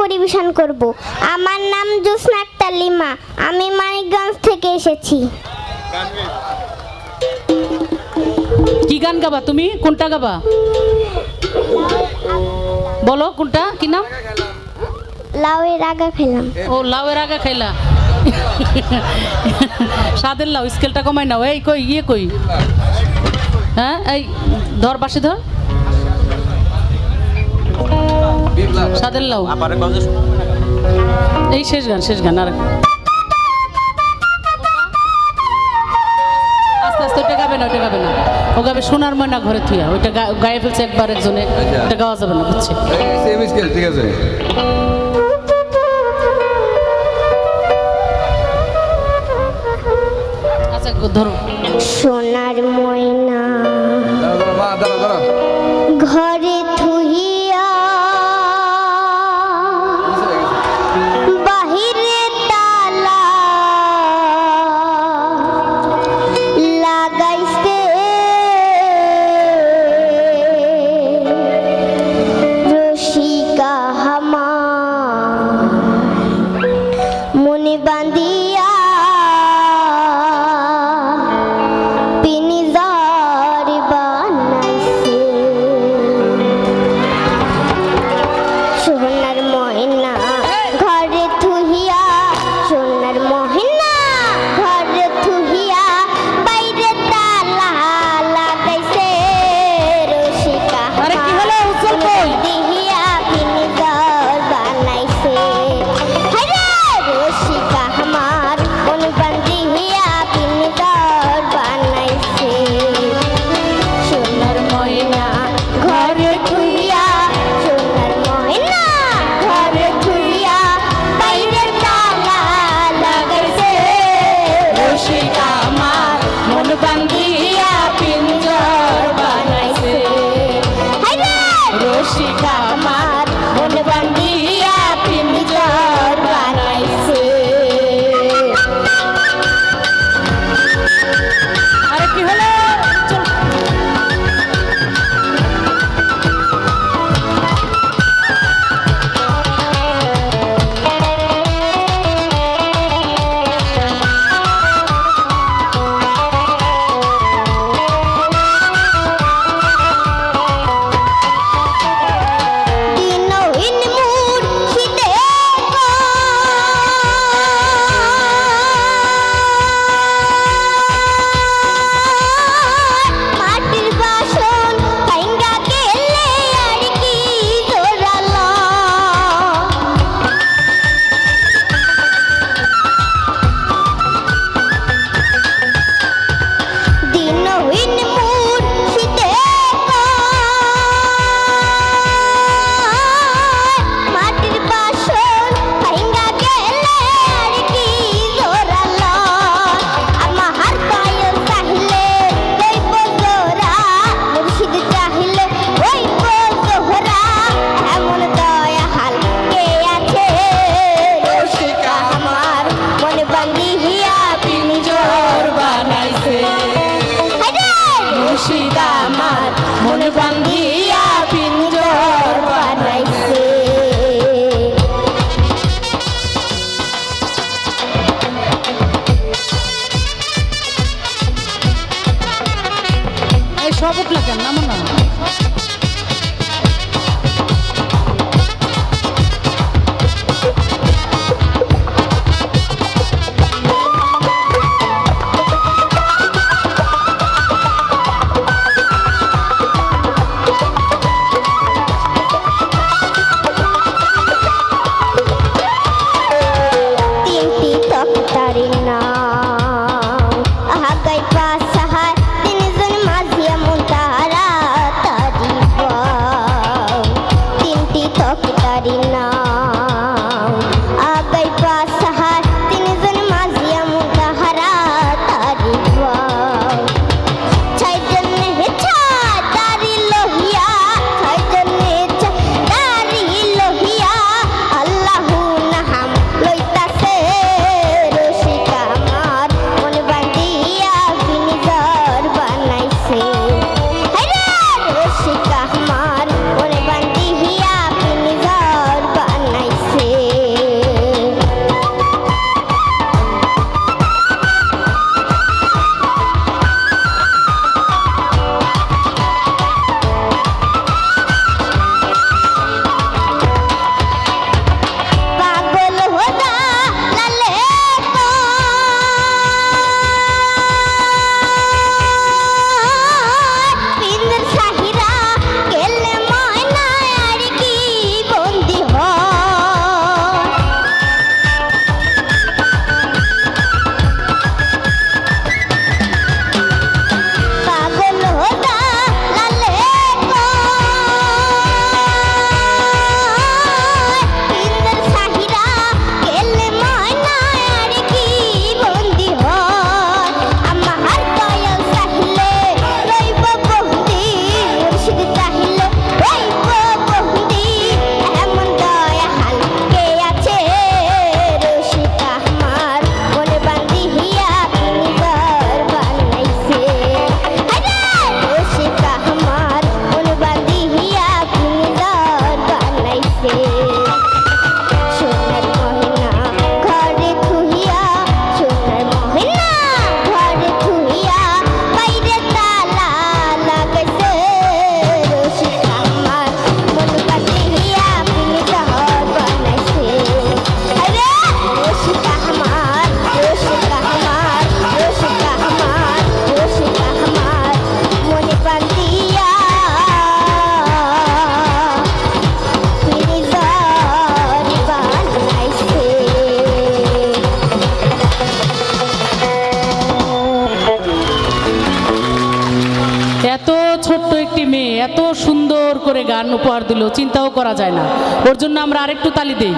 পরিবেশন করব। আমার নাম জোসনা আক্তার লিমা। আমি মানিকগঞ্জ থেকে এসেছি। কি গান গাবা তুমি? কোনটা গাবা? বলো কোনটা? কি নাম? লাউয়ের আগা খেলাম। ও লাউয়ের আগা খেলা। সাদের লাউ স্কেলটা কমাই নাও। এই কই ইয়ে কই? হ্যাঁ এই ধর বাসে ধর। এই শেষ গান শেষ গান আর আস্তে আস্তে না না। ও গাবে সোনার ময়না ঘরে থুয়া ওইটা গাওয়া যাবে না আচ্ছা, ময়না ঘরে গান উপহার দিল চিন্তাও করা যায় না। ওর জন্য আমরা আরেকটু তালি দেই।